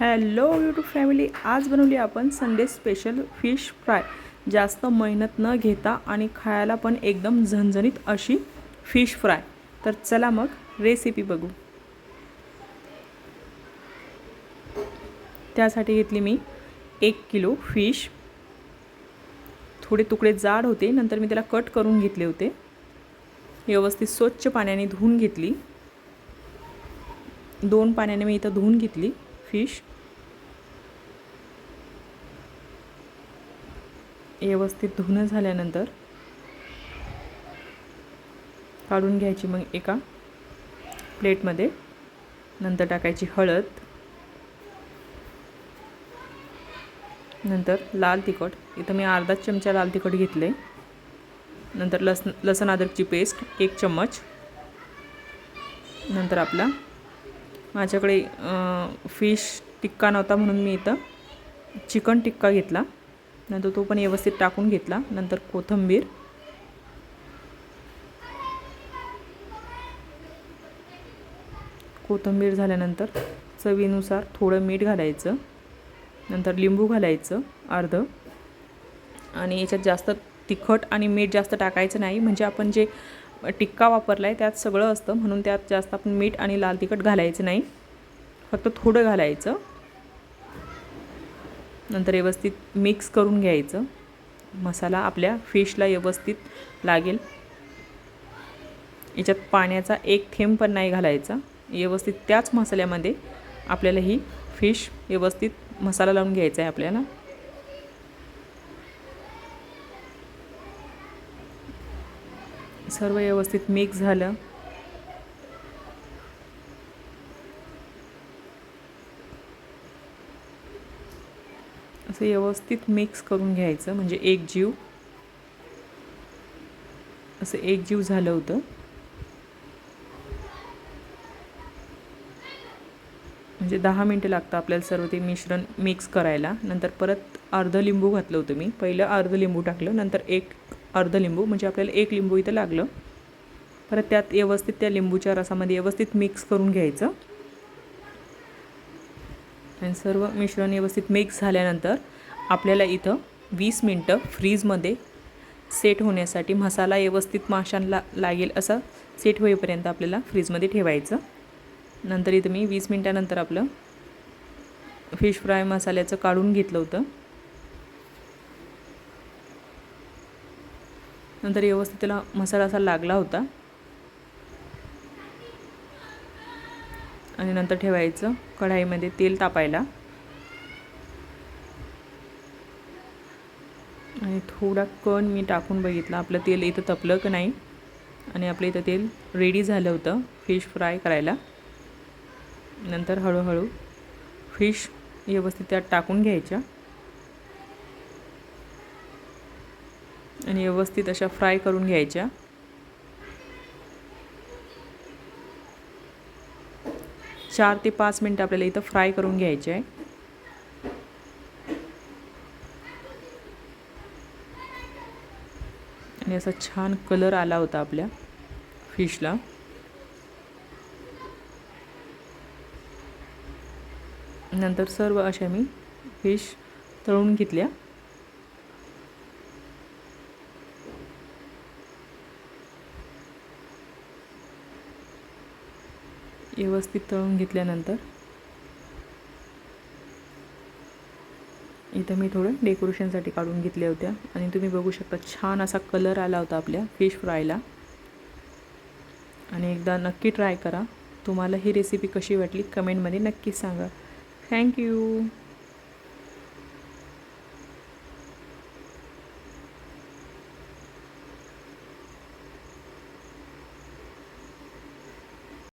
Hello YouTube family आज बनवली आपण संडे स्पेशल फिश फ्राय. जास्त मेहनत न घेता आणि खायला पण एकदम झणझणीत अशी फिश फ्राय. तर चला मग रेसिपी बघू. त्यासाठी घेतली मी एक किलो फिश. थोडे तुकडे जाड होते नंतर मी त्याला कट करून घेतले होते. व्यवस्थित स्वच्छ पाण्याने धुवून घेतली. दोन पाण्याने मी इथं धुवून घेतली. फिश व्यवस्थित धुणं झाल्यानंतर काढून घ्यायची मग एका प्लेटमध्ये. नंतर टाकायची हळद. नंतर लाल तिखट. इथं मी अर्धा चमचा लाल तिखट घेतले. नंतर लस लसण अद्रकची पेस्ट एक चम्मच. नंतर आपला माझ्याकडे फिश टिक्का नव्हता म्हणून मी इथं चिकन टिक्का घेतला. नंतर तो पण व्यवस्थित टाकून घेतला. नंतर कोथिंबीर. कोथिंबीर झाल्यानंतर चवीनुसार थोडं मीठ घालायचं. नंतर लिंबू घालायचं अर्ध. आणि याच्यात जास्त तिखट आणि मीठ जास्त टाकायचं नाही. म्हणजे आपण जे टिक्का वापरला आहे त्यात सगळं असतं. म्हणून त्यात जास्त आपण मीठ आणि लाल तिखट घालायचं नाही. फक्त थोडं घालायचं. नंतर व्यवस्थित मिक्स करून घ्यायचं. मसाला आपल्या फिशला व्यवस्थित लागेल. याच्यात पाण्याचा एक थेंब पण नाही घालायचा. व्यवस्थित त्याच मसाल्यामध्ये आपल्याला ही फिश व्यवस्थित मसाला लावून घ्यायचा आहे आपल्याला. सर्व व्यवस्थित मिक्स झालं. असं व्यवस्थित मिक्स करून घ्यायचं म्हणजे एक जीव. असं एक जीव झालं होतं. म्हणजे दहा मिनटं लागतं आपल्याला सर्व ते मिश्रण मिक्स करायला. नंतर परत अर्धं लिंबू घातलं होतं मी. पहिलं अर्धं लिंबू टाकलं नंतर एक अर्ध लिंबू म्हणजे आपल्याला एक लिंबू इथं लागलं. परत त्यात व्यवस्थित त्या लिंबूच्या रसामध्ये व्यवस्थित मिक्स करून घ्यायचं. आणि सर्व मिश्रण व्यवस्थित मिक्स झाल्यानंतर आपल्याला इथं वीस मिनटं फ्रीजमध्ये सेट होण्यासाठी मसाला व्यवस्थित माशांना लागेल असं सेट होईपर्यंत आपल्याला फ्रीजमध्ये ठेवायचं. नंतर इथं मी वीस मिनटानंतर आपलं फिश फ्राय मसाल्याचं काढून घेतलं होतं. नंतर व्यवस्थित त्याला मसाला असा लागला होता. आणि नंतर ठेवायचं कढाईमध्ये तेल तापायला. आणि थोडा कण मी टाकून बघितला. आपलं तेल इथं तपलं का नाही? आणि आपलं इथं तेल रेडी झालं होतं फिश फ्राय करायला. नंतर हळूहळू फिश व्यवस्थित त्यात टाकून घ्यायच्या. आणि व्यवस्थित अशा फ्राय करून घ्यायच्या. चार ते पाच मिनटं आपल्याला इथं फ्राय करून घ्यायचे आहे. आणि असा छान कलर आला होता आपल्या फिशला. नंतर सर्व अशा मी फिश तळून घेतल्या. व्यवस्थित तळून घेतल्यानंतर इथं मी थोडं डेकोरेशनसाठी काढून घेतल्या होत्या. आणि तुम्ही बघू शकता छान असा कलर आला होता आपल्या फिश फ्रायला. आणि एकदा नक्की ट्राय करा. तुम्हाला ही रेसिपी कशी वाटली कमेंटमध्ये नक्कीच सांगा. थँक्यू